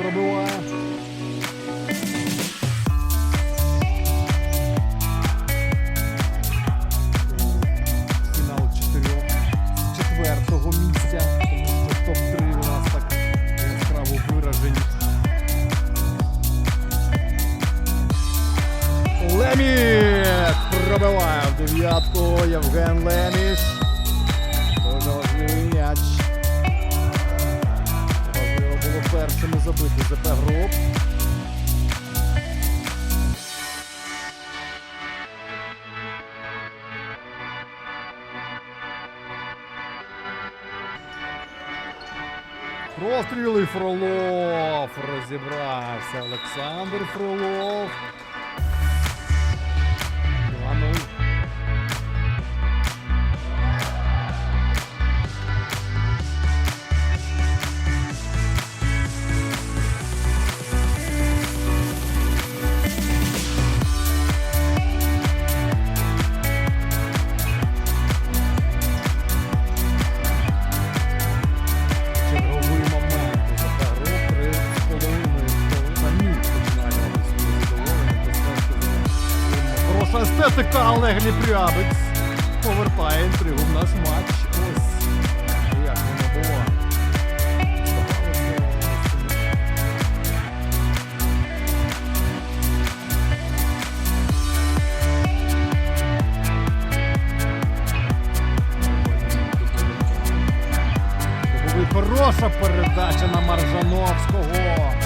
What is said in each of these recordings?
пробиває. Фінал чотирьох, четвертого місця, тому так яскраво виражені. Леміш пробиває в дев'ятку Євген Леміш. Дуже важливий. Забити ЗП груп. Простріли Фролов. Розібрався Олександр Фролов. Естетика, але Глібрябець повертає інтригу в наш матч. Ось як воно було. Хороша передача на Маржановського.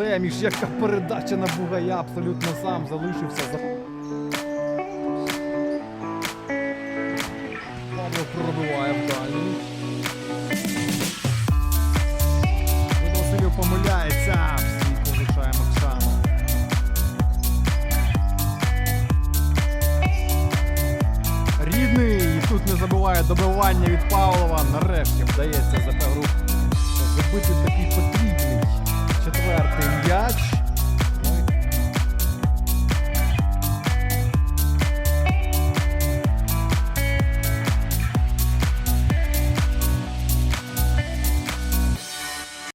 Леміш, яка передача на Бугая, абсолютно сам залишився за. Павло пробиває в дальній. Тут Василів помиляється. Всі залишає Максану. Рідний. І тут не забуває добивання від Павлова. Нарешті вдається за гру.